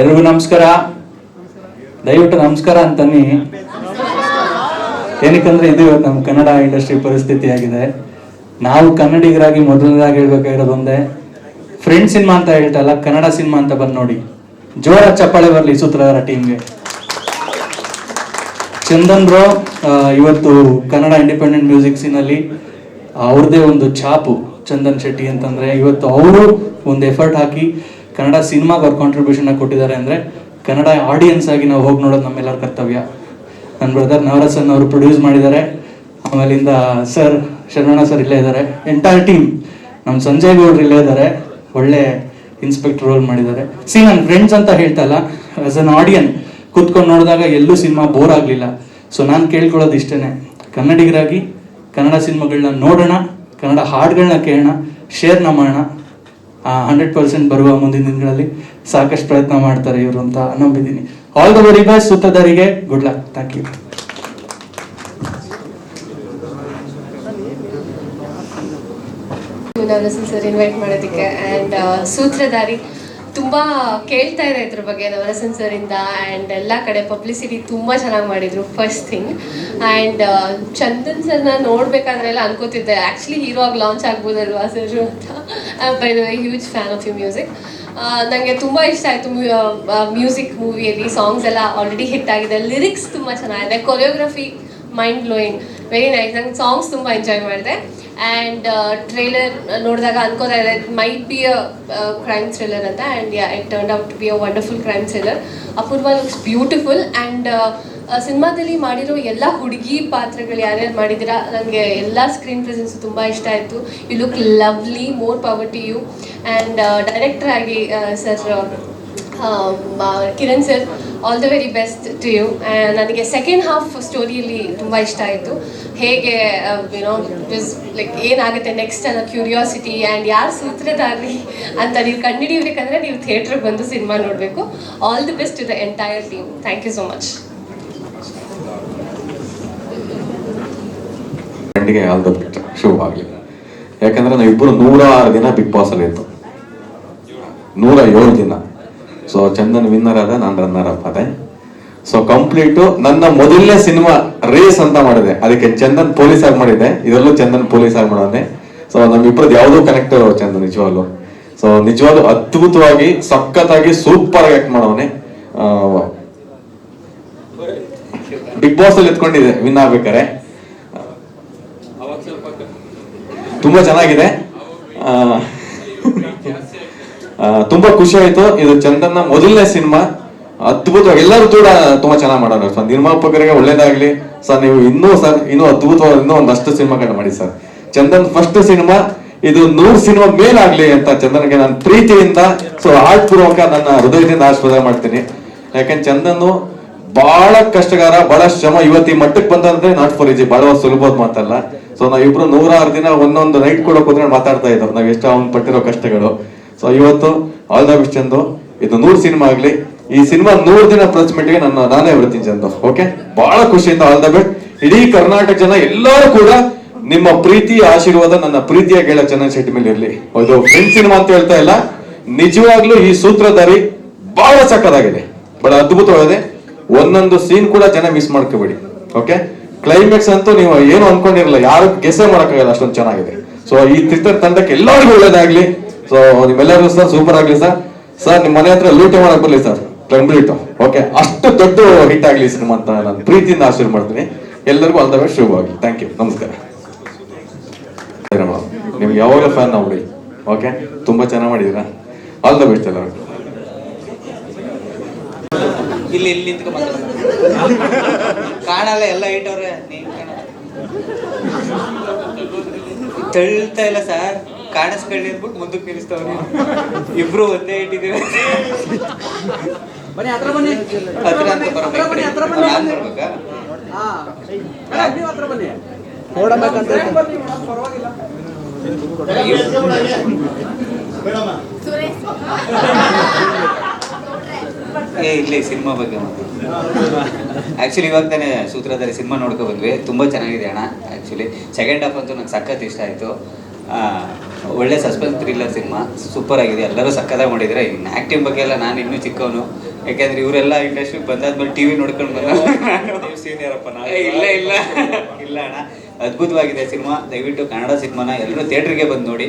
ಎಲ್ರಿಗೂ ನಮಸ್ಕಾರ. ದಯವಿಟ್ಟು ನಮಸ್ಕಾರ ಅಂತನ್ನಿ. ಏನಕ್ಕಂದ್ರೆ ಇದು ಇವತ್ತು ನಮ್ಮ ಕನ್ನಡ ಇಂಡಸ್ಟ್ರಿ ಪರಿಸ್ಥಿತಿ ಆಗಿದೆ. ನಾವು ಕನ್ನಡಿಗರಾಗಿ ಮೊದಲನೇದಾಗಿ ಹೇಳ್ಬೇಕಾಗಿರೋದೊಂದೇ ಫ್ರೆಂಡ್ ಸಿನಿಮಾ ಅಂತ ಹೇಳ್ತಲ್ಲ, ಕನ್ನಡ ಸಿನಿಮಾ ಅಂತ ಬಂದು ನೋಡಿ. ಜೋರ ಚಪ್ಪಾಳೆ ಬರಲಿ ಸೂತ್ರಧಾರ ಟೀಮ್ಗೆ ಚಂದನ್ ಬ್ರೋ ಇವತ್ತು ಕನ್ನಡ ಇಂಡಿಪೆಂಡೆಂಟ್ ಮ್ಯೂಸಿಕ್ ಸೀನಲ್ಲಿ ಅವ್ರದೇ ಒಂದು ಛಾಪು, ಚಂದನ್ ಶೆಟ್ಟಿ ಅಂತಂದ್ರೆ. ಇವತ್ತು ಅವರು ಒಂದು ಎಫರ್ಟ್ ಹಾಕಿ ಕನ್ನಡ ಸಿನಿಮಾಗೆ ಅವ್ರ ಕಾಂಟ್ರಿಬ್ಯೂಷನ್ ಕೊಟ್ಟಿದ್ದಾರೆ ಅಂದ್ರೆ ಕನ್ನಡ ಆಡಿಯನ್ಸ್ ಆಗಿ ನಾವು ಹೋಗಿ ನೋಡೋದು ನಮ್ಮೆಲ್ಲರ ಕರ್ತವ್ಯ. ನನ್ನ ಬ್ರದರ್ ನವರಸನ್ ಅವರು ಪ್ರೊಡ್ಯೂಸ್ ಮಾಡಿದ್ದಾರೆ. ಆಮೇಲಿಂದ ಸರ್ ಶರವಣ ಸರ್ ಇಲ್ಲೇ ಇದ್ದಾರೆ. ಎಂಟೈರ್ ಟೀಮ್ ನಮ್ಮ ಸಂಜಯ್ ಗೌಡ್ರು ಇಲ್ಲೇ ಇದ್ದಾರೆ. ಒಳ್ಳೆ ಇನ್ಸ್ಪೆಕ್ಟರ್ ರೋಲ್ ಮಾಡಿದ್ದಾರೆ. ಸಿ ನನ್ನ ಫ್ರೆಂಡ್ಸ್ ಅಂತ ಹೇಳ್ತಲ್ಲ ಆಸ್ ಅನ್ ಆಡಿಯನ್ ಕೂತ್ಕೊಂಡು ನೋಡಿದಾಗ ಎಲ್ಲೂ ಸಿನಿಮಾ ಬೋರ್ ಆಗಲಿಲ್ಲ. ಸೊ ನಾನು ಕೇಳ್ಕೊಳ್ಳೋದು ಇಷ್ಟೇ ಕನ್ನಡಿಗರಾಗಿ ಕನ್ನಡ ಸಿನಿಮಾಗಳನ್ನ ನೋಡೋಣ, ಕನ್ನಡ ಹಾಡುಗಳನ್ನ ಕೇಳೋಣ ಶೇರ್ನ ಮಾಡೋಣ. ಹಂಡ್ರೆಡ್ ಪರ್ಸೆಂಟ್ ಬರುವ ಮುಂದಿನ ದಿನಗಳಲ್ಲಿ ಸಾಕಷ್ಟು ಪ್ರಯತ್ನ ಮಾಡ್ತಾರೆ ಇವರು ಅಂತ ನಂಬಿದ್ದೀನಿ. ಆಲ್ ದ ವೆರಿ ಬೆಸ್ಟ್ ಸುತ್ತದರಿಗೆ. ಗುಡ್ ಲಕ್ ಥ್ಯಾಂಕ್ ಯು ನಾನು ಸರ್ ಇನ್ವೈಟ್ ಮಾಡೋದಕ್ಕೆ. ಆ್ಯಂಡ್ ಸೂತ್ರಧಾರಿ ತುಂಬ ಕೇಳ್ತಾ ಇದೆ ಇದ್ರ ಬಗ್ಗೆ ನವರಸನ್ ಸರ್ ಇಂದ ಆ್ಯಂಡ್ ಎಲ್ಲ ಕಡೆ ಪಬ್ಲಿಸಿಟಿ ತುಂಬ ಚೆನ್ನಾಗಿ ಮಾಡಿದ್ರು ಫಸ್ಟ್ ಥಿಂಗ್ ಆ್ಯಂಡ್ ಚಂದನ್ ಸರ್ನ ನೋಡ್ಬೇಕಾದ್ರೆಲ್ಲ ಅನ್ಕೋತಿದ್ದೆ ಆ್ಯಕ್ಚುಲಿ ಹೀರೋ ಆಗಿ ಲಾಂಚ್ ಆಗ್ಬೋದಲ್ವಾ ಸರ್ ಅಂತ. By the huge fan of you music ನನಗೆ ತುಂಬ ಇಷ್ಟ ಆಯಿತು ಮ್ಯೂಸಿಕ್ ಮೂವಿಯಲ್ಲಿ ಸಾಂಗ್ಸ್ ಎಲ್ಲ ಆಲ್ರೆಡಿ ಹಿಟ್ ಆಗಿದೆ ಲಿರಿಕ್ಸ್ ತುಂಬ ಚೆನ್ನಾಗಿದೆ choreography mind blowing very nice ನಂಗೆ ಸಾಂಗ್ಸ್ ತುಂಬ ಎಂಜಾಯ್ ಮಾಡಿದೆ. ಆ್ಯಂಡ್ ಟ್ರೇಲರ್ ನೋಡಿದಾಗ ಅನ್ಕೋತಾ ಇದೆ might be a crime thriller ಅಂತ. And yeah it turn out be a wonderful crime thriller Apoorva looks beautiful and ಸಿನಿಮಾದಲ್ಲಿ ಮಾಡಿರೋ ಎಲ್ಲ ಹುಡುಗಿ ಪಾತ್ರಗಳು ಯಾರ್ಯಾರು ಮಾಡಿದ್ದೀರಾ? ನನಗೆ ಎಲ್ಲ ಸ್ಕ್ರೀನ್ ಪ್ರೆಸೆನ್ಸ್ ತುಂಬ ಇಷ್ಟ ಆಯಿತು. You look lovely more power to you and director ಆಗಿ sir Kiran sir all the very best to you ನನಗೆ ಸೆಕೆಂಡ್ ಹಾಫ್ ಸ್ಟೋರಿಯಲ್ಲಿ ತುಂಬ ಇಷ್ಟ ಆಯಿತು. ಹೇಗೆ ಯುನೋ ಇಸ್ ಲೈಕ್ ಏನಾಗುತ್ತೆ ನೆಕ್ಸ್ಟ್ ಅನ್ನೋ ಕ್ಯೂರಿಯಾಸಿಟಿ ಆ್ಯಂಡ್ ಯಾರು ಸೂತ್ರಧಾರಿ ಅಂತ ನೀವು ಕಂಡುಹಿಡಿಯಬೇಕಂದ್ರೆ ನೀವು ಥಿಯೇಟ್ರಿಗೆ ಬಂದು ಸಿನಿಮಾ ನೋಡಬೇಕು. All the best to the entire team thank you so much all the best ಯಾಕಂದ್ರೆ ನಾವಿಬ್ಬರು ದಿನ ಬಿಗ್ ಬಾಸ್ ಅಲ್ಲಿ ಇತ್ತು ನೂರ ಏಳು ದಿನ. ಸೊ ಚಂದನ್ ವಿನ್ನರ್ ಆದ ನಾನು ರನ್ನರ್ ಅಪ್ ಅದೇ ಸೊ ಕಂಪ್ಲೀಟ್ ನನ್ನ ಮೊದಲನೇ ಸಿನಿಮಾ ರೇಸ್ ಅಂತ ಮಾಡಿದೆ. ಅದಕ್ಕೆ ಚಂದನ್ ಪೊಲೀಸ್ ಆಗಿ ಮಾಡಿದ್ದೆ. ಇದರಲ್ಲೂ ಚಂದನ್ ಪೊಲೀಸ್ ಆಗಿ ಮಾಡೋನೆ. ಸೊ ನಮ್ಮಿಬ್ಬರದ್ದು ಯಾವುದೋ ಕನೆಕ್ಟ್ ಚಂದನ್ ನಿಜವಾಗ್ಲು. ಸೊ ನಿಜವಾಗ್ಲು ಅದ್ಭುತವಾಗಿ ಸಖತ್ತಾಗಿ ಸೂಪರ್ ಆಗಿ ಆಕ್ಟ್ ಮಾಡೋನೆ. ಬಿಗ್ ಬಾಸ್ ಅಲ್ಲಿ ಎತ್ಕೊಂಡಿದೆ ವಿನ್ ಆಗ್ಬೇಕಾರೆ ತುಂಬಾ ಚೆನ್ನಾಗಿದೆ. ತುಂಬಾ ಖುಷಿ ಆಯ್ತು. ಇದು ಚಂದನ್ನ ಮೊದಲನೇ ಸಿನಿಮಾ. ಅದ್ಭುತವಾಗಿ ಎಲ್ಲರೂ ಕೂಡ ತುಂಬಾ ಚೆನ್ನಾಗಿ ಮಾಡೋಣ ಸರ್ ನಿರ್ಮಾಪಕರಿಗೆ ಒಳ್ಳೇದಾಗ್ಲಿ. ಸರ್ ನೀವು ಇನ್ನೂ ಸರ್ ಇನ್ನೂ ಅದ್ಭುತವಾದ ಇನ್ನೂ ಒಂದಷ್ಟು ಸಿನಿಮಾಗಳನ್ನ ಮಾಡಿ, ಸರ್. Chandan first cinema. ಇದು ನೂರು ಸಿನಿಮಾ ಮೇಲಾಗ್ಲಿ ಅಂತ ಚಂದನ್ಗೆ ನಾನು ಪ್ರೀತಿಯಿಂದ, ಸೊ ಪೂರ್ವಕ ನನ್ನ ಹೃದಯದಿಂದ ಆಶೀರ್ವಾದ ಮಾಡ್ತೀನಿ. ಯಾಕಂದ್ರೆ ಚಂದನ್ ಬಹಳ ಕಷ್ಟಗಾರ, ಬಹಳ ಶ್ರಮ ಇವತ್ತಿ ಮಟ್ಟಕ್ಕೆ ಬಂದಂದ್ರೆ ನಾಟ್ ಫಾರ್ ಈಜಿ ಬಹಳ ಸುಲಭದ ಮಾತಲ್ಲ. ಸೊ, ನಾವಿಬ್ರು ನೂರಾರು ದಿನ ಒಂದೊಂದು ನೈಟ್ ಕೂಡ ಕೂತ್ಕೊಂಡು ಮಾತಾಡ್ತಾ ಇದ್ದಾರೆ ನಾವ್ ಎಷ್ಟು ಅವ್ನು ಪಟ್ಟಿರೋ ಕಷ್ಟಗಳು. ಸೊ ಇವತ್ತು ಆಲ್ ದ ಬೆಸ್ಟ್ ಚಂದು, ಇದು ನೂರು ಸಿನಿಮಾ ಆಗಲಿ. ಈ ಸಿನಿಮಾ ನೂರು ದಿನ ಪ್ರೆಸ್ಗೆ ನನ್ನ, ನಾನೇ ಬರ್ತೀನಿ ಚಂದು ಓಕೆ ಬಹಳ ಖುಷಿಯಿಂದ ಆಲ್ ದ ಬೆಸ್ಟ್. ಇಡೀ ಕರ್ನಾಟಕ ಜನ ಎಲ್ಲರೂ ಕೂಡ ನಿಮ್ಮ ಪ್ರೀತಿ ಆಶೀರ್ವಾದ, ನನ್ನ ಪ್ರೀತಿಯ ಗೆಳ ಚಂದನ್ ಶೆಟ್ಟಿ ಮೇಲೆ ಇರಲಿ. ಹೌದು ಫ್ರೆಂಡ್ ಸಿನಿಮಾ ಅಂತ ಹೇಳ್ತಾ ಇಲ್ಲ. ನಿಜವಾಗ್ಲೂ ಈ ಸೂತ್ರಧಾರಿ ಬಹಳ ಸಕ್ಕದಾಗಿದೆ ಬಹಳ ಅದ್ಭುತವಾಗಿದೆ. ಒಂದೊಂದು ಸೀನ್ ಕೂಡ ಜನ ಮಿಸ್ ಮಾಡ್ಕೋಬೇಡಿ ಓಕೆ ಕ್ಲೈಮ್ಯಾಕ್ಸ್ ಅಂತೂ ನೀವು ಏನು ಅನ್ಕೊಂಡಿರಲ್ಲ, ಯಾರು ಗೆಸೆ ಮಾಡಕ್ಕಾಗಲ್ಲ, ಅಷ್ಟೊಂದು ಚೆನ್ನಾಗಿದೆ. ಸೊ ಈ ಚಿತ್ರ ತಂಡಕ್ಕೆ ಎಲ್ಲರಿಗೂ ಒಳ್ಳೇದಾಗ್ಲಿ. ಸೊ ನಿಮ್ಮೆಲ್ಲರೂ ಸರ್ ಸೂಪರ್ ಆಗ್ಲಿ ಸರ್ ಸರ್ ನಿಮ್ಮ ಮನೆ ಹತ್ರ ಲೂಟಿ ಮಾಡಕ್ ಬರ್ಲಿ ಸರ್ ಕಂಪ್ಲೀಟ್ ಓಕೆ ಅಷ್ಟು ದೊಡ್ಡ ಹಿಟ್ ಆಗ್ಲಿ ಸಿನಿಮಾ ಅಂತ ನಾನು ಪ್ರೀತಿಯಿಂದ ಆಶೀರ್ವಾದ ಮಾಡ್ತೀನಿ. ಎಲ್ಲರಿಗೂ ಆಲ್ ದ ಬೆಸ್ಟ್ ಶುಭವಾಗಿ ಥ್ಯಾಂಕ್ ಯು ನಮಸ್ಕಾರ. ನಿಮ್ಗೆ ಯಾವಾಗ ಫ್ಯಾನ್ ನಾವು ಓಕೆ ತುಂಬಾ ಚೆನ್ನಾಗಿ ಮಾಡಿದೀರಾ ಆಲ್ ದ ಬೆಸ್ಟ್ ಎಲ್ಲರಿಗೂ ಇಲ್ಲಿ ಇಲ್ಲಿ ಕಾಣಲ್ಲ, ಎಲ್ಲ ಇಟ್ಟವ್ರೆ ತಳ್ತಾ ಇಲ್ಲ ಸರ್ ಕಾಣಿಸ್ಕೊಳ್ಳಿ ಅಂದ್ಬಿಟ್ಟು ಮುಂದಕ್ಕೆ ನಿಲ್ಲಿಸ್ತಾವ್ರಿ ಇಬ್ರು ಒಂದೇ ಇಟ್ಟಿದ್ದೀವಿ. ಬನ್ನಿ ಹತ್ರ ಬನ್ನಿ. ಹತ್ರ ಅಂತ ಬನ್ನಿ ಹತ್ರ ಬನ್ನಿ. ನಾನ್ ಬರ್ಬೇಕಾ ಹಾ. ನೀವು ಹತ್ರ ಬನ್ನಿ. ನೋಡಬೇಕಂತ ಏ ಇಲ್ಲಿ ಸಿನಿಮಾ ಬಗ್ಗೆ ಆ್ಯಕ್ಚುಲಿ ಇವಾಗ ತಾನೇ ಸೂತ್ರದಲ್ಲಿ ಸಿನಿಮಾ ನೋಡ್ಕೊ ಬಂದ್ವಿ. ತುಂಬ ಚೆನ್ನಾಗಿದೆ ಅಣ್ಣ ಆ್ಯಕ್ಚುಲಿ ಸೆಕೆಂಡ್ ಹಾಫ್ ಅಂತೂ ನಂಗೆ ಸಖತ್ ಇಷ್ಟ ಆಯಿತು. ಒಳ್ಳೆ ಸಸ್ಪೆನ್ಸ್ ಥ್ರಿಲ್ಲರ್ ಸಿನಿಮಾ. ಸೂಪರ್ ಆಗಿದೆ. ಎಲ್ಲರೂ ಸಕ್ಕತ್ತಾಗಿ ಮಾಡಿದ್ರೆ ಇನ್ನು ಆ್ಯಕ್ಟಿಂಗ್ ಬಗ್ಗೆ ಎಲ್ಲ ನಾನು ಇನ್ನೂ ಚಿಕ್ಕವನು. ಯಾಕೆಂದ್ರೆ ಇವರೆಲ್ಲ ಇಂಡಸ್ಟ್ರಿಗೆ ಬಂದಾದ್ಮೇಲೆ ಟಿ ವಿ ನೋಡ್ಕೊಂಡು ಬಂದ ಇಲ್ಲ ಇಲ್ಲ. ಇಲ್ಲ ಅಣ್ಣ. ಅದ್ಭುತವಾಗಿದೆ ಸಿನಿಮಾ. ದಯವಿಟ್ಟು ಕನ್ನಡ ಸಿನಿಮಾನ ಎಲ್ಲರೂ ಥಿಯೇಟ್ರಿಗೆ ಬಂದು ನೋಡಿ.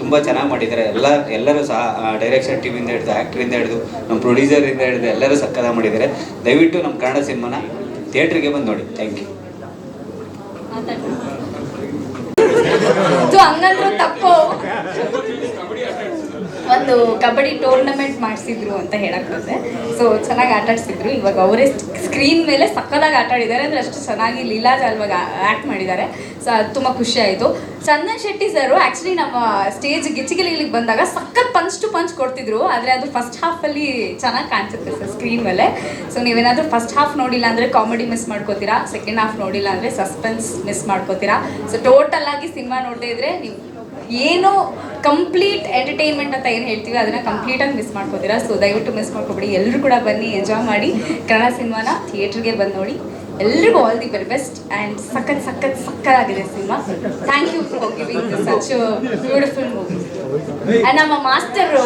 ತುಂಬ ಚೆನ್ನಾಗಿ ಮಾಡಿದ್ದಾರೆ. ಎಲ್ಲ ಎಲ್ಲರೂ ಸಹ ಡೈರೆಕ್ಷನ್ ಟೀಮಿಂದ ಹಿಡಿದು ಆ್ಯಕ್ಟ್ರಿಂದ ಹಿಡಿದು ನಮ್ಮ ಪ್ರೊಡ್ಯೂಸರಿಂದ ಹಿಡಿದು ಎಲ್ಲರೂ ಸಕ್ಕತ್ತಾಗಿ ಮಾಡಿದ್ದಾರೆ. ದಯವಿಟ್ಟು ನಮ್ಮ ಕನ್ನಡ ಸಿನಿಮಾನ ಥಿಯೇಟ್ರಿಗೆ ಬಂದು ನೋಡಿ. ಥ್ಯಾಂಕ್ ಯು ಹಂಗಂದ್ರೂ ತಪ್ಪು. ಒಂದು ಕಬಡ್ಡಿ ಟೂರ್ನಮೆಂಟ್ ಮಾಡಿಸಿದ್ರು ಅಂತ ಹೇಳಕ್ ಬಂದೆ. ಸೊ ಚೆನ್ನಾಗಿ ಆಟ ಆಡ್ಸಿದ್ರು ಇವಾಗ ಅವರೇ ಸ್ಕ್ರೀನ್ ಮೇಲೆ ಸಕ್ಕದಾಗಿ ಆಟ ಆಡಿದ್ದಾರೆ ಅಂದ್ರೆ ಅಷ್ಟು ಚೆನ್ನಾಗಿ ಲೀಲಾ ಜಾಲ್ವಾಗ ಆ್ಯಕ್ಟ್ ಮಾಡಿದ್ದಾರೆ. ಸೊ ಅದು ತುಂಬ ಖುಷಿ ಆಯಿತು. ಚಂದನ್ ಶೆಟ್ಟಿ ಸರು ಆಕ್ಚುಲಿ ನಮ್ಮ ಸ್ಟೇಜ್ ಗಿಚ್ಚಿಗಿಲಿಗೆ ಬಂದಾಗ ಸಖತ್ ಪಂಚ್ ಟು ಪಂಚ್ ಕೊಡ್ತಿದ್ರು. ಆದರೆ ಅದು ಫಸ್ಟ್ ಹಾಫಲ್ಲಿ ಚೆನ್ನಾಗಿ ಕಾಣಿಸುತ್ತೆ ಸರ್ ಸ್ಕ್ರೀನ್ ಮೇಲೆ. ಸೊ ನೀವೇನಾದರೂ ಫಸ್ಟ್ ಹಾಫ್ ನೋಡಿಲ್ಲ ಅಂದರೆ ಕಾಮಿಡಿ ಮಿಸ್ ಮಾಡ್ಕೋತೀರಾ? ಸೆಕೆಂಡ್ ಹಾಫ್ ನೋಡಿಲ್ಲ ಅಂದರೆ ಸಸ್ಪೆನ್ಸ್ ಮಿಸ್ ಮಾಡ್ಕೋತೀರಾ? ಸೊ ಟೋಟಲ್ ಆಗಿ ಸಿನಿಮಾ ನೋಡದೇ ಇದ್ರೆ ನೀವು ಏನು ಕಂಪ್ಲೀಟ್ ಎಂಟರ್ಟೈನ್ಮೆಂಟ್ ಅಂತ ಏನು ಹೇಳ್ತೀವಿ, ಅದನ್ನ ಕಂಪ್ಲೀಟಾಗಿ ಮಿಸ್ ಮಾಡ್ಕೋತೀರಾ? ಸೊ ದಯವಿಟ್ಟು ಮಿಸ್ ಮಾಡ್ಕೊಬೇಡಿ. ಎಲ್ಲರೂ ಕೂಡ ಬನ್ನಿ ಎಂಜಾಯ್ ಮಾಡಿ. ಕನ್ನಡ ಸಿನಿಮಾನ ಥಿಯೇಟ್ರಿಗೆ ಬಂದು ನೋಡಿ. ಎಲ್ರಿಗೂ all the very best and ಸಖತ್ ಸಖತ್ ಸಕ್ಕತ್ತಾಗಿದೆ cinema. Thank you for giving such beautiful movie and ನಮ್ಮ ಮಾಸ್ಟರು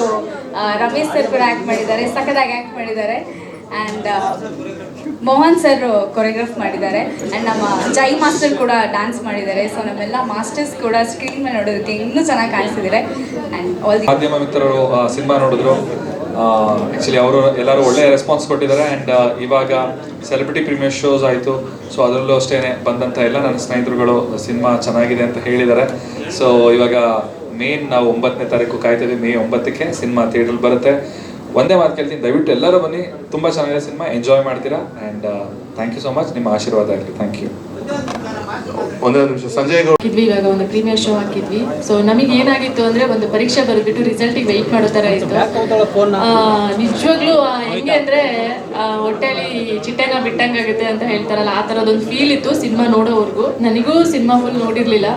ರಮೇಶ್ ಸರ್ ಕೂಡ ಆ್ಯಕ್ಟ್ ಮಾಡಿದ್ದಾರೆ, ಸಖತ್ತಾಗಿ ಆ್ಯಕ್ಟ್ ಮಾಡಿದ್ದಾರೆ. ಆ್ಯಂಡ್ ಮೋಹನ್ ಸರ್ ಕೊರಿಯೋಗ್ರಾಫ್ ಮಾಡಿದ್ದಾರೆ. ಆ್ಯಂಡ್ ನಮ್ಮ ಜೈ ಮಾಸ್ಟರ್ ಕೂಡ ಡ್ಯಾನ್ಸ್ ಮಾಡಿದ್ದಾರೆ. ಸೊ ನಮ್ಮೆಲ್ಲ ಮಾಸ್ಟರ್ಸ್ ಕೂಡ ಸ್ಕ್ರೀನ್ ಮೇಲೆ ನೋಡೋದಕ್ಕೆ ಇನ್ನೂ ಚೆನ್ನಾಗಿ ಕಾಣಿಸ್ತಿದ್ದಾರೆ ಆ್ಯಂಡ್ ಆಲ್ ದಿ ಮಾಧ್ಯಮ ಮಿತ್ರರು ಸಿನಿಮಾ ನೋಡಿದ್ರು. ಆ್ಯಕ್ಚುಲಿ ಅವರು ಎಲ್ಲರೂ ಒಳ್ಳೆ ರೆಸ್ಪಾನ್ಸ್ ಕೊಟ್ಟಿದ್ದಾರೆ ಆ್ಯಂಡ್ ಇವಾಗ ಸೆಲೆಬ್ರಿಟಿ ಪ್ರೀಮಿಯರ್ ಶೋಸ್ ಆಯಿತು. ಸೊ ಅದರಲ್ಲೂ ಅಷ್ಟೇ ಬಂದಂಥ ಎಲ್ಲ ನನ್ನ ಸ್ನೇಹಿತರುಗಳು, ಸಿನಿಮಾ ಚೆನ್ನಾಗಿದೆ ಅಂತ ಹೇಳಿದ್ದಾರೆ. ಸೊ ಇವಾಗ ಮೇನ್ ನಾವು ಒಂಬತ್ತನೇ ತಾರೀಕು ಕಾಯ್ತೀವಿ ಮೇ ಒಂಬತ್ತಕ್ಕೆ ಸಿನಿಮಾ ಥಿಯೇಟ್ರಲ್ಲಿ ಬರುತ್ತೆ. ಒಂದೇ ಮಾತು ಕೇಳ್ತೀನಿ. ದಯವಿಟ್ಟು ಎಲ್ಲರೂ ಬನ್ನಿ. ತುಂಬ ಚೆನ್ನಾಗಿದೆ ಸಿನಿಮಾ. ಎಂಜಾಯ್ ಮಾಡ್ತೀರಾ? And thank you so much ನಿಮ್ಮ ಆಶೀರ್ವಾದ ಆಗಲಿ. ಥ್ಯಾಂಕ್ ಯು ಒಂದೇ ನಿಮಿಷ, ಸಂಜಯ್ ಗೌಡ. ಇವಾಗ ಒಂದು ಪ್ರೀಮಿಯರ್ ಶೋ ಹಾಕಿದ್ವಿ. ಸೊ ನಮಗೆ ಏನಾಗಿತ್ತು ಅಂದ್ರೆ ಒಂದು ಪರೀಕ್ಷೆ ಬರೆದ್ಬಿಟ್ಟು ರಿಸಲ್ಟಿಗೆ ವೆಯ್ಟ್ ಮಾಡೋ ತರ ಇತ್ತು. ನಿಜವಾಗ್ಲೂ ಹೆಂಗೆ ಅಂದ್ರೆ ಹೊಟ್ಟೆಲಿ ಚಿಟ್ಟೆನ ಬಿಟ್ಟಂಗಾಗುತ್ತೆ ಅಂತ ಹೇಳ್ತಾರಲ್ಲ, ಆ ಥರದೊಂದು ಫೀಲ್ ಇತ್ತು ಸಿನಿಮಾ ನೋಡೋವರೆಗೂ. ನನಗೂ ಸಿನಿಮಾ ಫುಲ್ ನೋಡಿರ್ಲಿಲ್ಲ.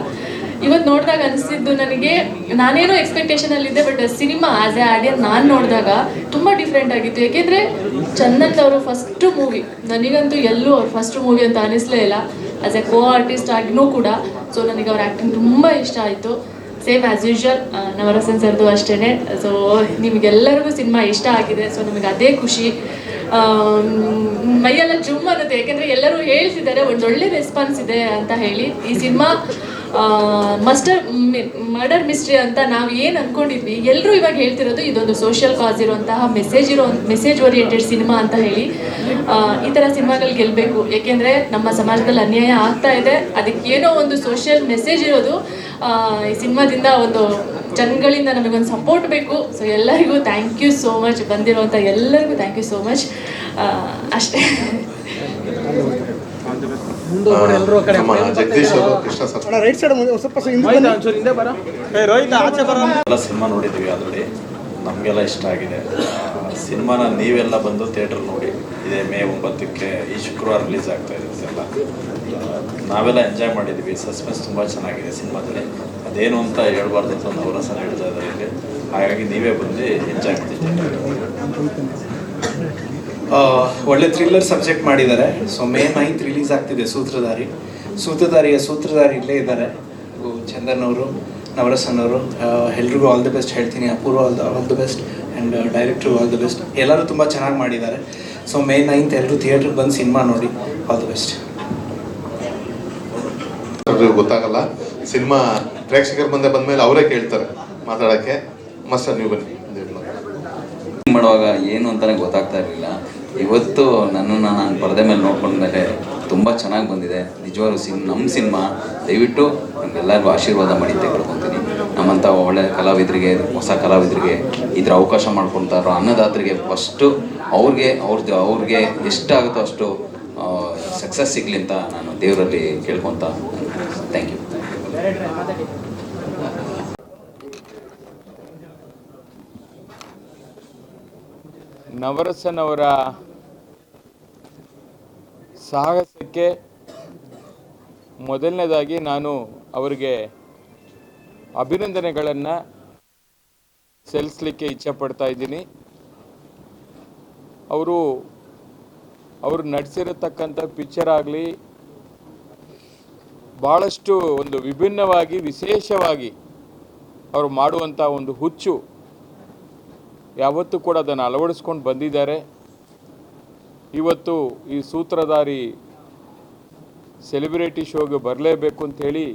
ಇವತ್ತು ನೋಡಿದಾಗ ಅನಿಸಿದ್ದು ನನಗೆ, ನಾನೇನೋ expectation ಅಲ್ಲಿದ್ದೆ but cinema as a audience ನಾನು ನೋಡಿದಾಗ ತುಂಬ ಡಿಫ್ರೆಂಟ್ ಆಗಿತ್ತು. ಯಾಕೆಂದ್ರೆ ಚಂದನ್ ಅವರು ಫಸ್ಟ್ ಮೂವಿ ನನಗಂತೂ ಎಲ್ಲೂ ಅವ್ರ ಫಸ್ಟ್ ಮೂವಿ ಅಂತ ಅನಿಸ್ಲೇ ಇಲ್ಲ. ಆಸ್ ಎ ಕೋ ಆರ್ಟಿಸ್ಟ್ ಆಗಿನೂ ಕೂಡ ಸೊ ನನಗೆ ಅವ್ರ ಆ್ಯಕ್ಟಿಂಗ್ ತುಂಬ ಇಷ್ಟ ಆಯಿತು. ಸೇಮ್ ಆ್ಯಸ್ ಯೂಶ್ವಲ್ ನವರಸನ್ ಸರ್ದು ಅಷ್ಟೇ ಸೊ ನಿಮಗೆಲ್ಲರಿಗೂ ಸಿನಿಮಾ ಇಷ್ಟ ಆಗಿದೆ ಸೊ ನಮಗೆ ಅದೇ ಖುಷಿ. ಮೈಯೆಲ್ಲ ಜುಮ್ ಅನ್ನುತ್ತೆ ಯಾಕೆಂದರೆ ಎಲ್ಲರೂ ಹೇಳ್ತಿದ್ದಾರೆ ಒಂದು ಒಳ್ಳೆ ರೆಸ್ಪಾನ್ಸ್ ಇದೆ ಅಂತ ಹೇಳಿ. ಈ ಸಿನಿಮಾ ಮಸ್ಟರ್ ಮರ್ಡರ್ ಮಿಸ್ಟ್ರಿ ಅಂತ ನಾವು ಏನು ಅಂದ್ಕೊಂಡಿದ್ವಿ ಎಲ್ಲರೂ ಇವಾಗ ಹೇಳ್ತಿರೋದು ಇದೊಂದು ಸೋಷಿಯಲ್ ಕಾಸ್ ಇರುವಂತಹ ಮೆಸೇಜ್ ಇರೋ ಮೆಸೇಜ್ ಓರಿಯೆಂಟೆಡ್ ಸಿನಿಮಾ ಅಂತ ಹೇಳಿ. ಈ ಥರ ಸಿನಿಮಾಗಳು ಗೆಲ್ಲಬೇಕು ಏಕೆಂದರೆ ನಮ್ಮ ಸಮಾಜದಲ್ಲಿ ಅನ್ಯಾಯ ಆಗ್ತಾ ಇದೆ. ಅದಕ್ಕೆ ಏನೋ ಒಂದು ಸೋಷಿಯಲ್ ಮೆಸೇಜ್ ಇರೋದು ಈ ಸಿನಿಮಾದಿಂದ ಒಂದು ಜನಗಳಿಂದ ನಮಗೊಂದು ಸಪೋರ್ಟ್ ಬೇಕು. ಸೊ ಎಲ್ಲರಿಗೂ ಥ್ಯಾಂಕ್ ಯು ಸೋ ಮಚ್ ಬಂದಿರುವಂಥ ಎಲ್ಲರಿಗೂ ಥ್ಯಾಂಕ್ ಯು ಸೋ ಮಚ್ ಅಷ್ಟೇ. ಜಗದೀಶ್ ಅವರು ಕೃಷ್ಣ ಸರ್. ಒಂಚೂರು ಹಿಂದೆ ಬರೋ. ಏ ರೋಹಿತ್ ಆಚೆ ಬರೋ. ಎಲ್ಲ ಸಿನಿಮಾ ನೋಡಿದ್ವಿ ಆಲ್ರೆಡಿ. ನಮಗೆಲ್ಲ ಇಷ್ಟ ಆಗಿದೆ. ಸಿನಿಮಾನ ನೀವೆಲ್ಲ ಬಂದು ಥಿಯೇಟರ್ ನೋಡಿ. ಇದೇ ಮೇ ಒಂಬತ್ತಕ್ಕೆ ಈ ಶುಕ್ರವಾರ ರಿಲೀಸ್ ಆಗ್ತಾ ಇದೆ ಎಲ್ಲ ನಾವೆಲ್ಲ ಎಂಜಾಯ್ ಮಾಡಿದ್ವಿ ಸಸ್ಪೆನ್ಸ್ ತುಂಬ ಚೆನ್ನಾಗಿದೆ ಸಿನಿಮಾದಲ್ಲಿ. ಅದೇನು ಅಂತ ಹೇಳ್ಬಾರ್ದು ಅಂತ ಒಂದು ಅವರ ಹೇಳ್ತಾ ಇದ್ದಾರೆ ಇಲ್ಲಿ. ಹಾಗಾಗಿ ನೀವೇ ಬಂದು ಎಂಜಾಯ್ ಮಾಡಿದ್ದೀವಿ ಒಳ್ಳೆ ಥ್ರಿಲ್ಲರ್ ಸಬ್ಜೆಕ್ಟ್ ಮಾಡಿದ್ದಾರೆ. ಸೊ ಮೇ ನೈನ್ತ್ ರಿಲೀಸ್ ಆಗ್ತಿದೆ ಸೂತ್ರಧಾರಿ. ಸೂತ್ರಧಾರಿಯ ಸೂತ್ರಧಾರಿ ಇಲ್ಲೇ ಇದ್ದಾರೆ. ಚಂದನ್ ಅವರು ನವರಸನ್ ಅವರು. ಎಲ್ರಿಗೂ ಆಲ್ ದಿ ಬೆಸ್ಟ್ ಹೇಳ್ತೀನಿ. Apoorva all the all the best and director all the best ಎಲ್ಲರೂ ತುಂಬ ಚೆನ್ನಾಗಿ ಮಾಡಿದ್ದಾರೆ. ಸೊ ಮೇ ನೈನ್ತ್ ಎಲ್ಲರೂ ಥಿಯೇಟ್ರಿಗೆ ಬಂದು ಸಿನಿಮಾ ನೋಡಿ. ಆಲ್ ದಿ ಬೆಸ್ಟ್ ಅವ್ರಿಗೆ ಗೊತ್ತಾಗಲ್ಲ. ಸಿನಿಮಾ ಪ್ರೇಕ್ಷಕರ ಮುಂದೆ ಬಂದ್ಮೇಲೆ ಅವರೇ ಕೇಳ್ತಾರೆ ಮಾತಾಡೋಕ್ಕೆ. ಮಸ್ತ್ ನೀವು ಬನ್ನಿ. ಮಾಡುವಾಗ ಏನು ಅಂತಾನೆ ಗೊತ್ತಾಗ್ತಾ ಇರಲಿಲ್ಲ. ಇವತ್ತು ನನ್ನನ್ನು ನಾನು ಪರದೆ ಮೇಲೆ ನೋಡ್ಕೊಂಡ್ಮೇಲೆ ತುಂಬ ಚೆನ್ನಾಗಿ ಬಂದಿದೆ. ನಿಜವಾಗ್ಲೂ ಸಿನ್ ನಮ್ಮ ಸಿನಿಮಾ, ದಯವಿಟ್ಟು ನಮಗೆಲ್ಲರಿಗೂ ಆಶೀರ್ವಾದ ಮಾಡಿ ತೆಗೆದುಕೊಳ್ತೀನಿ ನಮ್ಮಂಥ ಒಳ್ಳೆ ಕಲಾವಿದರಿಗೆ, ಹೊಸ ಕಲಾವಿದರಿಗೆ ಇದ್ರ ಅವಕಾಶ ಮಾಡ್ಕೊಳ್ತಾರೋ ಅನ್ನದಾತರಿಗೆ ಫಸ್ಟು ಅವ್ರಿಗೆ ಅವ್ರದ್ದು ಅವ್ರಿಗೆ ಎಷ್ಟಾಗುತ್ತೋ ಅಷ್ಟು ಸಕ್ಸಸ್ ಸಿಗಲಿ ಅಂತ ನಾನು ದೇವರಲ್ಲಿ ಕೇಳ್ಕೊತ ಥ್ಯಾಂಕ್ ಯು ನವರಸನವರ ಸಾಹಸಕ್ಕೆ ಮೊದಲನೇದಾಗಿ ನಾನು ಅವರಿಗೆ ಅಭಿನಂದನೆಗಳನ್ನು ಸಲ್ಲಿಸಲಿಕ್ಕೆ ಇಚ್ಛಪಡ್ತಾ ಇದ್ದೀನಿ. ಅವರು ಅವರು ನಡೆಸಿರತಕ್ಕಂಥ ಪಿಕ್ಚರ್ ಆಗಲಿ ಭಾಳಷ್ಟು ಒಂದು ವಿಭಿನ್ನವಾಗಿ, ವಿಶೇಷವಾಗಿ ಅವರು ಮಾಡುವಂಥ ಒಂದು ಹುಚ್ಚು ಯಾವತ್ತೂ ಕೂಡ ಅದನ್ನು ಅಳವಡಿಸ್ಕೊಂಡು ಬಂದಿದ್ದಾರೆ. ಇವತ್ತು ಈ ಸೂತ್ರಧಾರಿ ಸೆಲೆಬ್ರಿಟಿ ಶೋಗೆ ಬರಲೇಬೇಕು ಅಂಥೇಳಿ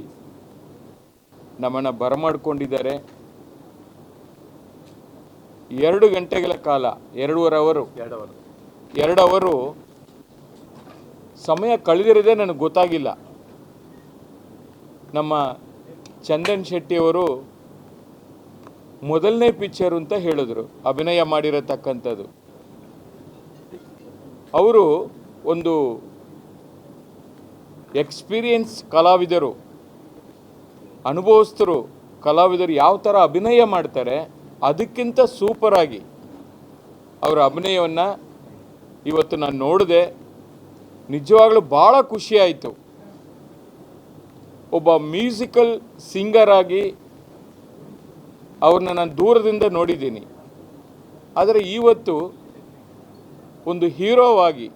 ನಮ್ಮನ್ನು ಬರಮಾಡ್ಕೊಂಡಿದ್ದಾರೆ. ಎರಡು ಗಂಟೆಗಳ ಕಾಲ ಎರಡೂವರೆ ಅವರು ಎರಡು ಅವರು ಸಮಯ ಕಳೆದಿರೋದೇ ನನಗೆ ಗೊತ್ತಾಗಿಲ್ಲ. ನಮ್ಮ ಚಂದನ್ ಶೆಟ್ಟಿಯವರು ಮೊದಲನೇ ಪಿಕ್ಚರ್ ಅಂತ ಹೇಳಿದ್ರು ಅಭಿನಯ ಮಾಡಿರತಕ್ಕಂಥದ್ದು. ಅವರು ಒಂದು ಎಕ್ಸ್ಪೀರಿಯನ್ಸ್ ಕಲಾವಿದರು, ಅನುಭವಸ್ಥರು, ಕಲಾವಿದರು ಯಾವ ಥರ ಅಭಿನಯ ಮಾಡ್ತಾರೆ ಅದಕ್ಕಿಂತ ಸೂಪರಾಗಿ ಅವರ ಅಭಿನಯವನ್ನು ಇವತ್ತು ನಾನು ನೋಡಿದೆ. ನಿಜವಾಗ್ಲೂ ಭಾಳ ಖುಷಿಯಾಯಿತು ಒಬ್ಬ ಮ್ಯೂಸಿಕಲ್ ಸಿಂಗರ್ ಆಗಿ ಅವ್ರನ್ನ ನಾನು ದೂರದಿಂದ ನೋಡಿದ್ದೀನಿ. ಆದರೆ ಇವತ್ತು ಒಂದು ಹೀರೋವಾಗಿ,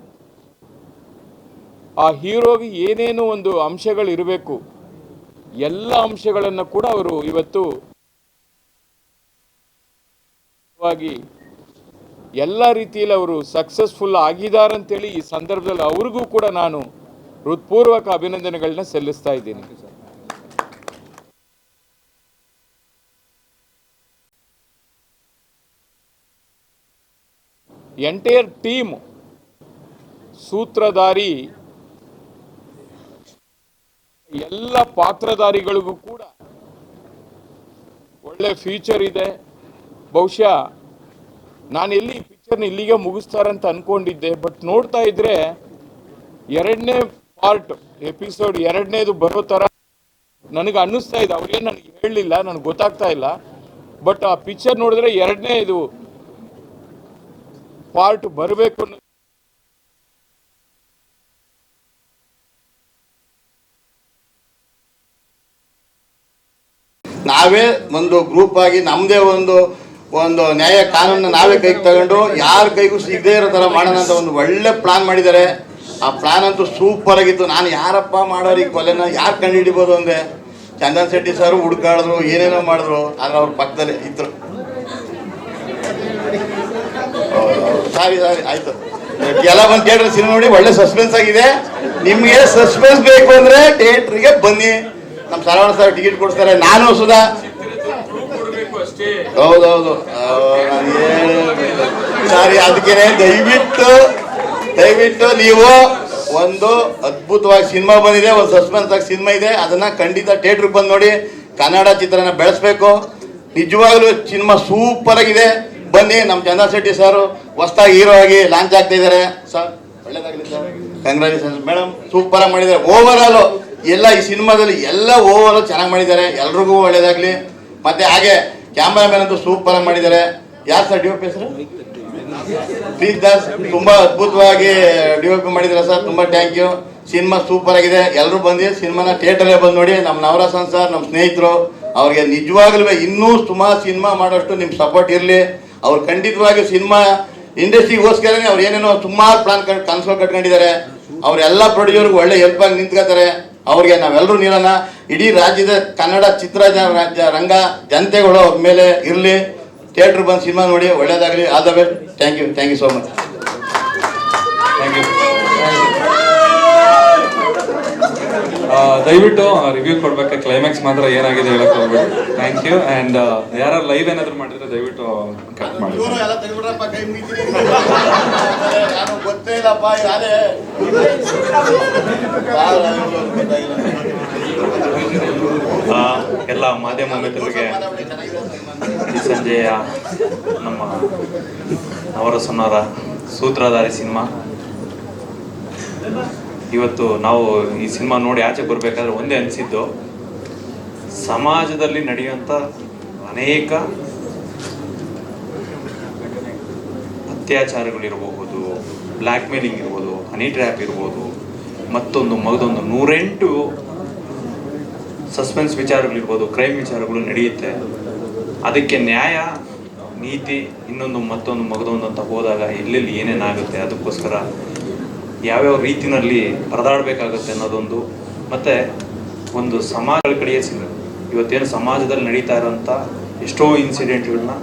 ಆ ಹೀರೋಗೆ ಏನೇನು ಒಂದು ಅಂಶಗಳಿರಬೇಕು, ಎಲ್ಲ ಅಂಶಗಳನ್ನು ಕೂಡ ಅವರು ಇವತ್ತು ಎಲ್ಲ ರೀತಿಯಲ್ಲಿ ಅವರು ಸಕ್ಸಸ್ಫುಲ್ ಆಗಿದ್ದಾರೆ ಅಂತೇಳಿ ಈ ಸಂದರ್ಭದಲ್ಲಿ ಅವ್ರಿಗೂ ಕೂಡ ನಾನು ಹೃತ್ಪೂರ್ವಕ ಅಭಿನಂದನೆಗಳನ್ನ ಸಲ್ಲಿಸ್ತಾ ಇದ್ದೀನಿ. ಎಂಟೈರ್ ಟೀಮ್ ಸೂತ್ರಧಾರಿ, ಎಲ್ಲ ಪಾತ್ರಧಾರಿಗಳಿಗೂ ಕೂಡ ಒಳ್ಳೆ ಫ್ಯೂಚರ್ ಇದೆ. ಬಹುಶಃ ನಾನು ಎಲ್ಲಿ ಈ ಪಿಕ್ಚರ್ನ ಇಲ್ಲಿಗೆ ಮುಗಿಸ್ತಾರಂತ ಅನ್ಕೊಂಡಿದ್ದೆ ಬಟ್ ನೋಡ್ತಾ ಇದ್ರೆ ಎರಡನೇ ಪಾರ್ಟ್ ಎಪಿಸೋಡ್ ಎರಡನೇದು ಬರೋ ಥರ ನನಗೆ ಅನ್ನಿಸ್ತಾ ಇದೆ. ಅವ್ರೇನು ನನಗೆ ಹೇಳಲಿಲ್ಲ, ನನಗೆ ಗೊತ್ತಾಗ್ತಾ ಇಲ್ಲ. ಬಟ್ ಆ ಪಿಕ್ಚರ್ ನೋಡಿದ್ರೆ ಎರಡನೇ ಇದು ಪಾರ್ಟ್ ಬರಬೇಕು ನಾವೇ ಒಂದು ಗ್ರೂಪ್ ಆಗಿ ನಮ್ಮದೇ ಒಂದು ಒಂದು ನ್ಯಾಯ ಕಾನೂನನ್ನ ನಾವೇ ಕೈಗೆ ತಗೊಂಡು ಯಾರ ಕೈಗೂ ಸಿಗದೇ ಇರೋ ಥರ ಮಾಡೋಣ ಅಂತ ಒಂದು ಒಳ್ಳೆ ಪ್ಲಾನ್ ಮಾಡಿದ್ದಾರೆ. ಆ ಪ್ಲಾನ್ ಅಂತೂ ಸೂಪರ್ ಆಗಿತ್ತು. ನಾನು ಯಾರಪ್ಪ ಮಾಡೋರು ಕೊಲೆನ? ಯಾರು ಕಂಡು ಹಿಡಿಬೋದು ಅಂದೆ? ಚಂದನ್ ಶೆಟ್ಟಿ ಸರ್ ಹುಡ್ಕಾಡಿದ್ರು, ಏನೇನೋ ಮಾಡಿದ್ರು, ಆದ್ರೆ ಅವ್ರ ಪಕ್ಕದಲ್ಲೇ ಇದ್ರು. ಸಾರಿ ಸಾರಿ, ಆಯ್ತು. ಎಲ್ಲ ಬಂದು ಥಿಯೇಟರ್ ಸಿನಿಮಾ ನೋಡಿ, ಒಳ್ಳೆ ಸಸ್ಪೆನ್ಸ್ ಆಗಿದೆ. ನಿಮಗೆ ಸಸ್ಪೆನ್ಸ್ ಬೇಕು ಅಂದ್ರೆ ಥಿಯೇಟ್ರಿಗೆ ಬನ್ನಿ. ನಮ್ಮ ಸರವಣ ಸರ್ ಟಿಕೆಟ್ ಕೊಡ್ತಾರೆ ನಾನು ಸುಧಾ. ಹೌದೌದು. ಸಾರಿ ಅದಕ್ಕೆ ದಯವಿಟ್ಟು ದಯವಿಟ್ಟು ನೀವು ಒಂದು ಅದ್ಭುತವಾಗಿ ಸಿನಿಮಾ ಬಂದಿದೆ, ಒಂದು ಸಸ್ಪೆನ್ಸ್ ಆಗಿ ಸಿನಿಮಾ ಇದೆ. ಅದನ್ನ ಖಂಡಿತ ಥಿಯೇಟ್ರಿಗೆ ಬಂದು ನೋಡಿ, ಕನ್ನಡ ಚಿತ್ರನ ಬೆಳೆಸ್ಬೇಕು. ನಿಜವಾಗ್ಲೂ ಸಿನಿಮಾ ಸೂಪರ್ ಆಗಿದೆ. ಬನ್ನಿ ನಮ್ಮ ಚಂದ್ರ ಶೆಟ್ಟಿ ಸರ್ ಹೊಸ್ದಾಗಿ ಹೀರೋ ಆಗಿ ಲಾಂಚ್ ಆಗ್ತಾ ಇದಾರೆ. ಸರ್, ಒಳ್ಳೇದಾಗಲಿ ಸರ್. ಮೇಡಮ್ ಸೂಪರ್ ಆಗಿ ಮಾಡಿದ್ದಾರೆ. ಓವರ್ ಆಲ್ ಎಲ್ಲ ಈ ಸಿನಿಮಾದಲ್ಲಿ ಎಲ್ಲ ಓವರ್ ಚೆನ್ನಾಗಿ ಮಾಡಿದ್ದಾರೆ. ಎಲ್ರಿಗೂ ಒಳ್ಳೇದಾಗ್ಲಿ. ಮತ್ತೆ ಹಾಗೆ ಕ್ಯಾಮ್ರಾಮನ್ ಅಂತೂ ಸೂಪರ್ ಆಗಿ ಮಾಡಿದ್ದಾರೆ. ಯಾರು sir D O P Das. ತುಂಬಾ ಅದ್ಭುತವಾಗಿ ಡಿಒಪಿ ಮಾಡಿದ್ದಾರೆ ಸರ್. ತುಂಬಾ ಥ್ಯಾಂಕ್ ಯು ಸಿನಿಮಾ ಸೂಪರ್ ಆಗಿದೆ. ಎಲ್ಲರೂ ಬಂದು ಸಿನಿಮಾನ ಥಿಯೇಟರ್ಗೆ ಬಂದು ನೋಡಿ. ನಮ್ಮ ನವರಾಸನ್ ಸರ್ ನಮ್ಮ ಸ್ನೇಹಿತರು, ಅವ್ರಿಗೆ ನಿಜವಾಗ್ಲೂ ಇನ್ನೂ ಸುಮಾರು ಸಿನಿಮಾ ಮಾಡೋಷ್ಟು ನಿಮ್ಮ ಸಪೋರ್ಟ್ ಇರಲಿ. ಅವ್ರು ಖಂಡಿತವಾಗಿ ಸಿನಿಮಾ ಇಂಡಸ್ಟ್ರಿಗೋಸ್ಕರನೇ ಅವ್ರು ಏನೇನೋ ಸುಮಾರು ಪ್ಲಾನ್ ಕನ್ಸೋಲ್ ಕಟ್ಕೊಂಡಿದ್ದಾರೆ. ಅವರೆಲ್ಲ ಪ್ರೊಡ್ಯೂಸರ್ಗೆ ಒಳ್ಳೆ ಹೆಲ್ಪ್ ಆಗಿ ನಿಂತ್ಕೋತಾರೆ ಅವ್ರಿಗೆ ನಾವೆಲ್ಲರೂ ನಿಲ್ಲೋಣ. ಇಡೀ ರಾಜ್ಯದ ಕನ್ನಡ ಚಿತ್ರ ರಾಜ್ಯ ರಂಗ ಜನತೆಗಳು ಅವ್ರ ಮೇಲೆ ಇರಲಿ. ಥಿಯೇಟ್ರ್ ಬಂದು ಸಿನಿಮಾ ನೋಡಿ, ಒಳ್ಳೇದಾಗಲಿ. All the best. Thank you. Thank you so much. Thank you. ದಯವಿಟ್ಟು ರಿವ್ಯೂ ಕೊಡ್ಬೇಕು? ಕ್ಲೈಮ್ಯಾಕ್ಸ್ ಮಾತ್ರ ಏನಾಗಿದೆ ಹೇಳಕ್ ಹೋಗ್ಬೇಡಿ. ಥ್ಯಾಂಕ್ ಯು ಆ್ಯಂಡ್ ಯಾರು ಲೈವ್ ಏನಾದ್ರು ಮಾಡಿದ್ರೆ ದಯವಿಟ್ಟು ಕಟ್ ಮಾಡಿ. ಇವ್ರು ಎಲ್ಲ ತೆಗ್ದ್ಬಿಡ್ರಪ್ಪ, ಕೈ ಮುಗಿತೀನಿ. ನಾನು ಗೊತ್ತೇ ಇಲ್ಲಪ್ಪ ಯಾರೇ. ಎಲ್ಲ ಮಾಧ್ಯಮ ಮಿತ್ರರಿಗೆ ಈ ಸಂಜೆಯ ನಮ್ಮ ನವರಸನ್ನವರ ಸೂತ್ರಧಾರಿ ಸಿನಿಮಾ. ಇವತ್ತು ನಾವು ಈ ಸಿನಿಮಾ ನೋಡಿ ಆಚೆ ಬರಬೇಕಾದ್ರೆ ಒಂದೇ ಅನಿಸಿದ್ದು, ಸಮಾಜದಲ್ಲಿ ನಡೆಯುವಂಥ ಅನೇಕ ಅತ್ಯಾಚಾರಗಳಿರಬಹುದು ಬ್ಲ್ಯಾಕ್ ಮೇಲಿಂಗ್ ಇರ್ಬೋದು ಹನಿ ಟ್ರ್ಯಾಪ್ ಇರ್ಬೋದು ಮತ್ತೊಂದು ಮಗದೊಂದು ನೂರೆಂಟು ಸಸ್ಪೆನ್ಸ್ ವಿಚಾರಗಳಿರ್ಬೋದು ಕ್ರೈಮ್ ವಿಚಾರಗಳು ನಡೆಯುತ್ತೆ. ಅದಕ್ಕೆ ನ್ಯಾಯ, ನೀತಿ, ಇನ್ನೊಂದು ಮತ್ತೊಂದು ಮಗದೊಂದು ಅಂತ ಹೋದಾಗ ಎಲ್ಲೆಲ್ಲಿ ಏನೇನಾಗುತ್ತೆ ಅದಕ್ಕೋಸ್ಕರ ಯಾವ್ಯಾವ ರೀತಿನಲ್ಲಿ ಪರದಾಡಬೇಕಾಗುತ್ತೆ ಅನ್ನೋದೊಂದು, ಮತ್ತು ಒಂದು ಸಮಾಜಗಳ ಕಡೆಯೇ ಸಿಗ ಇವತ್ತೇನು ಸಮಾಜದಲ್ಲಿ ನಡೀತಾ ಇರೋಂಥ ಎಷ್ಟೋ ಇನ್ಸಿಡೆಂಟ್ಗಳನ್ನ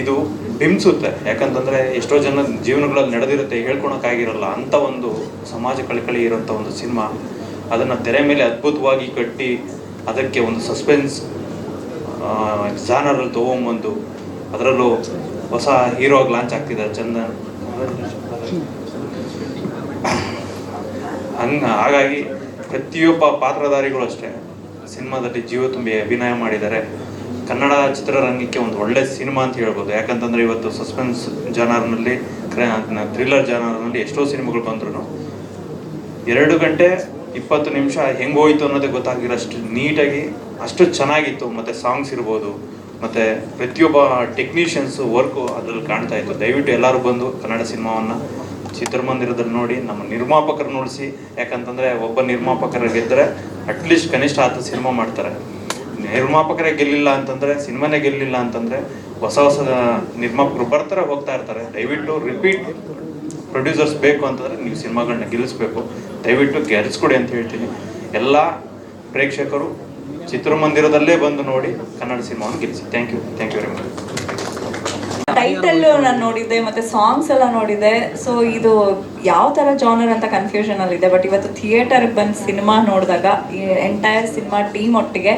ಇದು ಬಿಂಬಿಸುತ್ತೆ. ಯಾಕಂತಂದ್ರೆ ಎಷ್ಟೋ ಜನ ಜೀವನಗಳಲ್ಲಿ ನಡೆದಿರುತ್ತೆ, ಹೇಳ್ಕೊಳಕ್ಕಾಗಿರಲ್ಲ ಅಂತ ಒಂದು ಸಮಾಜ ಕಳಕಳಿ ಇರೋಂಥ ಒಂದು ಸಿನಿಮಾ. ಅದನ್ನು ತೆರೆ ಮೇಲೆ ಅದ್ಭುತವಾಗಿ ಕಟ್ಟಿ ಅದಕ್ಕೆ ಒಂದು ಸಸ್ಪೆನ್ಸ್ ಜಾನರಲ್ಲಿ ತೊಗೊಂಬಂದು ಅದರಲ್ಲೂ ಹೊಸ ಹೀರೋ ಲಾಂಚ್ ಆಗ್ತಿದ್ದಾರೆ ಚಂದನ್. ಹಂಗ, ಹಾಗಾಗಿ ಪ್ರತಿಯೊಬ್ಬ ಪಾತ್ರಧಾರಿಗಳು ಅಷ್ಟೇ ಸಿನಿಮಾದಲ್ಲಿ ಜೀವ ತುಂಬಿ ಅಭಿನಯ ಮಾಡಿದ್ದಾರೆ. ಕನ್ನಡ ಚಿತ್ರರಂಗಕ್ಕೆ ಒಂದು ಒಳ್ಳೆ ಸಿನಿಮಾ ಅಂತ ಹೇಳ್ಬೋದು. ಯಾಕಂತಂದ್ರೆ ಇವತ್ತು ಸಸ್ಪೆನ್ಸ್ ಜಾನರ್ನಲ್ಲಿ ಥ್ರಿಲ್ಲರ್ ಜಾನರ್ನಲ್ಲಿ ಎಷ್ಟೋ ಸಿನಿಮಾಗಳು ಬಂದ್ರು ಎರಡು ಗಂಟೆ ಇಪ್ಪತ್ತು ನಿಮಿಷ ಹೆಂಗೋಯ್ತು ಅನ್ನೋದೇ ಗೊತ್ತಾಗಿರೋಷ್ಟು ನೀಟಾಗಿ ಅಷ್ಟು ಚೆನ್ನಾಗಿತ್ತು. ಮತ್ತೆ ಸಾಂಗ್ಸ್ ಇರ್ಬೋದು, ಮತ್ತೆ ಪ್ರತಿಯೊಬ್ಬ ಟೆಕ್ನಿಷಿಯನ್ಸ್, ವರ್ಕು ಅದ್ರಲ್ಲಿ ಕಾಣ್ತಾ ಇತ್ತು. ದಯವಿಟ್ಟು ಎಲ್ಲರೂ ಬಂದು ಕನ್ನಡ ಸಿನಿಮಾವನ್ನ ಚಿತ್ರಮಂದಿರದಲ್ಲಿ ನೋಡಿ ನಮ್ಮ ನಿರ್ಮಾಪಕರನ್ನ ಉಳಿಸಿ. ಯಾಕಂತಂದ್ರೆ ಒಬ್ಬ ನಿರ್ಮಾಪಕರ ಗೆದ್ದರೆ ಅಟ್ಲೀಸ್ಟ್ ಕನಿಷ್ಠ ಆತ ಸಿನಿಮಾ ಮಾಡ್ತಾರೆ. ನಿರ್ಮಾಪಕರೇ ಗೆಲ್ಲಿಲ್ಲ ಅಂತಂದ್ರೆ, ಸಿನಿಮಾನೇ ಗೆಲ್ಲಿಲ್ಲ ಅಂತಂದ್ರೆ ಹೊಸ ಹೊಸ ನಿರ್ಮಾಪಕರು ಬರ್ತಾರೆ, ಹೋಗ್ತಾ ಇರ್ತಾರೆ. ದಯವಿಟ್ಟು ರಿಪೀಟ್ ಪ್ರೊಡ್ಯೂಸರ್ಸ್ ಬೇಕು ಅಂತಂದ್ರೆ ನೀವು ಸಿನಿಮಾಗಳನ್ನ ಗೆಲ್ಲಿಸ್ಬೇಕು. ದಯವಿಟ್ಟು ಗೆಲ್ಲಿಸ್ಕೊಡಿ ಅಂತ ಹೇಳ್ತೀನಿ. ಎಲ್ಲ ಪ್ರೇಕ್ಷಕರು ಚಿತ್ರಮಂದಿರದಲ್ಲೇ ಬಂದು ನೋಡಿ ಕನ್ನಡ ಸಿನಿಮಾವನ್ನು ಗೆಲ್ಲಿಸಿ. Thank you thank you very much title ನಾನು ನೋಡಿದ್ದೆ ಮತ್ತೆ ಸಾಂಗ್ಸ್ ಎಲ್ಲ ನೋಡಿದೆ ಸೊ ಇದು ಯಾವ ತರ ಜಾನರ್ ಅಂತ ಕನ್ಫ್ಯೂಷನ್ ಅಲ್ಲಿ ಇದೆ ಬಟ್ ಇವತ್ತು ಥಿಯೇಟರ್ ಬಂದು ಸಿನಿಮಾ ನೋಡಿದಾಗ ಈ ಎಂಟೈರ್ ಸಿನಿಮಾ ಟೀಮ್ ಒಟ್ಟಿಗೆ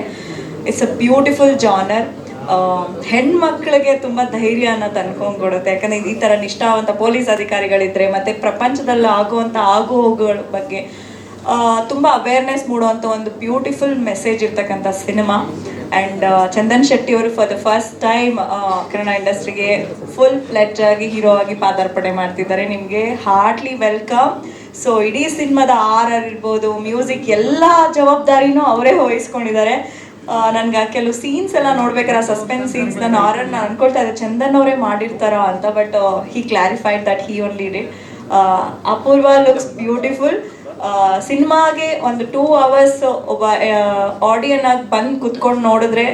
ಇಟ್ಸ್ ಅ ಬ್ಯೂಟಿಫುಲ್ ಜಾನರ್ ಹೆಣ್ಮಕ್ಳಿಗೆ ತುಂಬ ಧೈರ್ಯನ ತಂದ್ಕೊಂಡ್ಕೊಡುತ್ತೆ. ಯಾಕಂದ್ರೆ ಈ ತರ ನಿಷ್ಠಾವಂತ ಪೊಲೀಸ್ ಅಧಿಕಾರಿಗಳಿದ್ರೆ ಮತ್ತೆ ಪ್ರಪಂಚದಲ್ಲಿ ಆಗುವಂತ ಆಗು ಹೋಗುಗಳ ಬಗ್ಗೆ ತುಂಬಾ ಅವೇರ್ನೆಸ್ ಮೂಡುವಂತ ಒಂದು ಬ್ಯೂಟಿಫುಲ್ ಮೆಸೇಜ್ ಇರ್ತಕ್ಕಂಥ ಸಿನಿಮಾ ಆ್ಯಂಡ್ ಚಂದನ್ ಶೆಟ್ಟಿ ಅವರು for the first time Kannada ಇಂಡಸ್ಟ್ರಿಗೆ ಫುಲ್ ಫ್ಲೆಟ್ ಆಗಿ ಹೀರೋ ಆಗಿ ಪಾದಾರ್ಪಣೆ ಮಾಡ್ತಿದ್ದಾರೆ. ನಿಮಗೆ ಹಾರ್ಟ್ಲಿ ವೆಲ್ಕಮ್ ಸೊ ಇಡೀ ಸಿನಿಮಾದ ಆರ್ ಆರ್ ಇರ್ಬೋದು ಮ್ಯೂಸಿಕ್ ಎಲ್ಲ ಜವಾಬ್ದಾರಿನೂ ಅವರೇ ವಹಿಸ್ಕೊಂಡಿದ್ದಾರೆ. ನನ್ಗೆ ಕೆಲವು ಸೀನ್ಸ್ ಎಲ್ಲ ನೋಡ್ಬೇಕಾದ್ರೆ ಸಸ್ಪೆನ್ಸ್ ಸೀನ್ಸ್ ನಾನು ಆರ್ ಆರ್ ನಾನು ಅನ್ಕೊಳ್ತಾ ಇದ್ದೆ. ಚಂದನ್ ಅವರೇ ಮಾಡಿರ್ತಾರ ಅಂತ but he clarified that he only did Apoorva looks beautiful ಸಿನಿಮಾಗೆ ಒಂದು ಟೂ ಅವರ್ಸ್ ಒಬ್ಬ ಆಡಿಯನ್ ಆಗಿ ಬಂದು ಕುತ್ಕೊಂಡು ನೋಡಿದ್ರೆ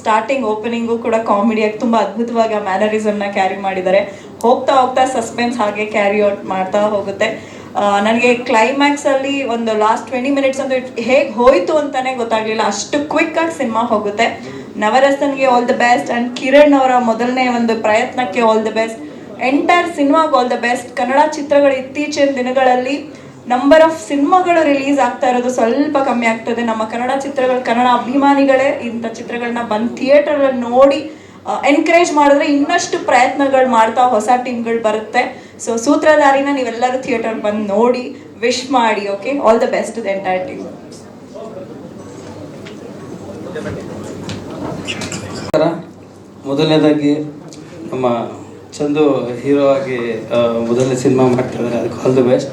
ಸ್ಟಾರ್ಟಿಂಗ್ ಓಪನಿಂಗು ಕೂಡ ಕಾಮಿಡಿಯಾಗಿ ತುಂಬ ಅದ್ಭುತವಾಗಿ ಆ ಮ್ಯಾನರಿಸಮ್ನ ಕ್ಯಾರಿ ಮಾಡಿದ್ದಾರೆ. ಹೋಗ್ತಾ ಹೋಗ್ತಾ ಸಸ್ಪೆನ್ಸ್ ಹಾಗೆ ಕ್ಯಾರಿ ಔಟ್ ಮಾಡ್ತಾ ಹೋಗುತ್ತೆ. ನನಗೆ ಕ್ಲೈಮ್ಯಾಕ್ಸ್ ಅಲ್ಲಿ ಒಂದು ಲಾಸ್ಟ್ ಟ್ವೆಂಟಿ ಮಿನಿಟ್ಸ್ ಅಂತ ಹೇಗೆ ಹೋಯ್ತು ಅಂತಾನೆ ಗೊತ್ತಾಗ್ಲಿಲ್ಲ. ಅಷ್ಟು ಕ್ವಿಕ್ ಆಗಿ ಸಿನಿಮಾ ಹೋಗುತ್ತೆ. ನವರಸನ್ಗೆ all the best and Kiran ಅವರ ಮೊದಲನೇ ಒಂದು ಪ್ರಯತ್ನಕ್ಕೆ ಆಲ್ ದ ಬೆಸ್ಟ್ ಎಂಟೈರ್ ಸಿನಿಮಾಗೆ ಆಲ್ ದ ಬೆಸ್ಟ್ ಕನ್ನಡ ಚಿತ್ರಗಳು ಇತ್ತೀಚಿನ ದಿನಗಳಲ್ಲಿ ನಂಬರ್ ಆಫ್ ಸಿನಿಮಾಗಳು ರಿಲೀಸ್ ಆಗ್ತಾ ಇರೋದು ಸ್ವಲ್ಪ ಕಮ್ಮಿ ಆಗ್ತದೆ. ನಮ್ಮ ಕನ್ನಡ ಚಿತ್ರಗಳು, ಕನ್ನಡ ಅಭಿಮಾನಿಗಳೇ ಇಂಥ ಚಿತ್ರಗಳನ್ನ ಬಂದು ಥಿಯೇಟರ್ ನೋಡಿ ಎನ್ಕರೇಜ್ ಮಾಡಿದ್ರೆ ಇನ್ನಷ್ಟು ಪ್ರಯತ್ನಗಳು ಮಾಡ್ತಾ ಹೊಸ ಟೀಮ್ಗಳು ಬರುತ್ತೆ. ಸೊ ಸೂತ್ರಧಾರಿನ ನೀವೆಲ್ಲರೂ ಥಿಯೇಟರ್ ಬಂದು ನೋಡಿ ವಿಶ್ ಮಾಡಿ okay all the best the entire team ಮೊದಲನೇದಾಗಿ ನಮ್ಮ ಚಂದು ಹೀರೋ ಆಗಿ ಮೊದಲನೇ ಸಿನಿಮಾ ಮಾಡ್ತಿದ್ದಾರೆ. ಅದಕ್ಕೆ ಆಲ್ ದ ಬೆಸ್ಟ್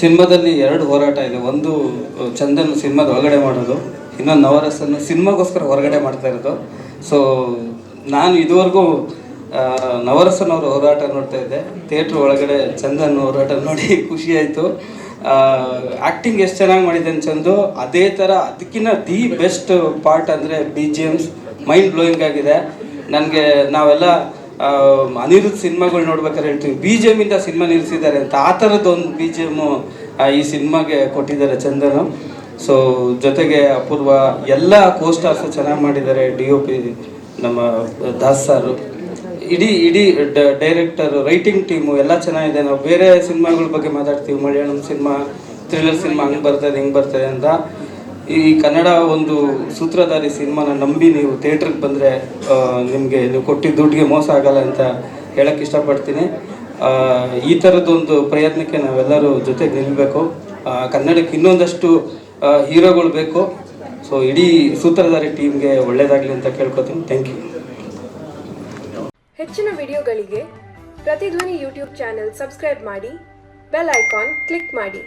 ಸಿನಿಮಾದಲ್ಲಿ ಎರಡು ಹೋರಾಟ ಇದೆ. ಒಂದು ಚಂದನ್ ಸಿನಿಮಾದ ಒಳಗಡೆ ಮಾಡೋದು, ಇನ್ನೊಂದು ನವರಸನ್ನು ಸಿನಿಮಾಗೋಸ್ಕರ ಹೊರಗಡೆ ಮಾಡ್ತಾ ಇರೋದು. ಸೊ ನಾನು ಇದುವರೆಗೂ ನವರಸನವರ ಹೋರಾಟ ನೋಡ್ತಾ ಇದ್ದೆ. ಥಿಯೇಟ್ರ್ ಒಳಗಡೆ ಚಂದನ್ ಹೋರಾಟ ನೋಡಿ ಖುಷಿಯಾಯಿತು ಆ್ಯಕ್ಟಿಂಗ್ ಎಷ್ಟು ಚೆನ್ನಾಗಿ ಮಾಡಿದ್ದಾನೆ ಚಂದು ಅದೇ ಥರ ಅದಕ್ಕಿಂತ ದಿ ಬೆಸ್ಟ್ ಪಾರ್ಟ್ ಅಂದರೆ B G Ms mind blowing ಆಗಿದೆ. ನನಗೆ ನಾವೆಲ್ಲ ಅನಿರುದ್ಧ್ ಸಿನಿಮಾಗಳು ನೋಡ್ಬೇಕಾದ್ರೆ ಹೇಳ್ತೀವಿ. ಬಿ ಜಿ ಇಂದ ಸಿನಿಮಾ ನಿಲ್ಲಿಸಿದ್ದಾರೆ ಅಂತ. ಆ ಥರದ್ದೊಂದು ಬಿ ಜಿ ಎಮ್ಮು ಈ ಸಿನಿಮಾಗೆ ಕೊಟ್ಟಿದ್ದಾರೆ ಚಂದನು. ಸೊ ಜೊತೆಗೆ ಅಪೂರ್ವ ಎಲ್ಲ ಕೋಸ್ಟಾರ್ಸು ಚೆನ್ನಾಗಿ ಮಾಡಿದ್ದಾರೆ. ಡಿ ಒ ಪಿ ನಮ್ಮ ದಾಸ್ ಸಾರು ಇಡೀ ಇಡೀ ಡೈರೆಕ್ಟರ್ ರೈಟಿಂಗ್ ಟೀಮು ಎಲ್ಲ ಚೆನ್ನಾಗಿದೆ. ನಾವು ಬೇರೆ ಸಿನಿಮಾಗಳ ಬಗ್ಗೆ ಮಾತಾಡ್ತೀವಿ. ಮಲಯಾಳಂ ಸಿನಿಮಾ ಥ್ರಿಲ್ಲರ್ ಸಿನಿಮಾ ಹಂಗೆ ಬರ್ತದೆ, ಹಿಂಗೆ ಬರ್ತದೆ ಅಂತ. ಈ ಕನ್ನಡ ಒಂದು ಸೂತ್ರಧಾರಿ ಸಿನಿಮಾನ ನಂಬಿ ನೀವು ಥಿಯೇಟ್ರಿಗೆ ಬಂದರೆ ನಿಮಗೆ ನೀವು ಕೊಟ್ಟಿದ್ದ ದುಡ್ಡಿಗೆ ಮೋಸ ಆಗಲ್ಲ ಅಂತ ಹೇಳಕ್ಕೆ ಇಷ್ಟಪಡ್ತೀನಿ. ಈ ಥರದ್ದೊಂದು ಪ್ರಯತ್ನಕ್ಕೆ ನಾವೆಲ್ಲರೂ ಜೊತೆಗೆ ನಿಲ್ಲಬೇಕು ಕನ್ನಡಕ್ಕೆ ಇನ್ನೊಂದಷ್ಟು ಹೀರೋಗಳು ಬೇಕು. ಸೊ, ಇಡೀ ಸೂತ್ರಧಾರಿ ಟೀಮ್ಗೆ ಒಳ್ಳೇದಾಗಲಿ ಅಂತ ಕೇಳ್ಕೊತೀನಿ. Thank you. ಹೆಚ್ಚಿನ ವಿಡಿಯೋಗಳಿಗೆ ಪ್ರತಿಧ್ವನಿ ಯೂಟ್ಯೂಬ್ ಚಾನೆಲ್ ಸಬ್ಸ್ಕ್ರೈಬ್ ಮಾಡಿ, ಬೆಲ್ ಐಕಾನ್ ಕ್ಲಿಕ್ ಮಾಡಿ.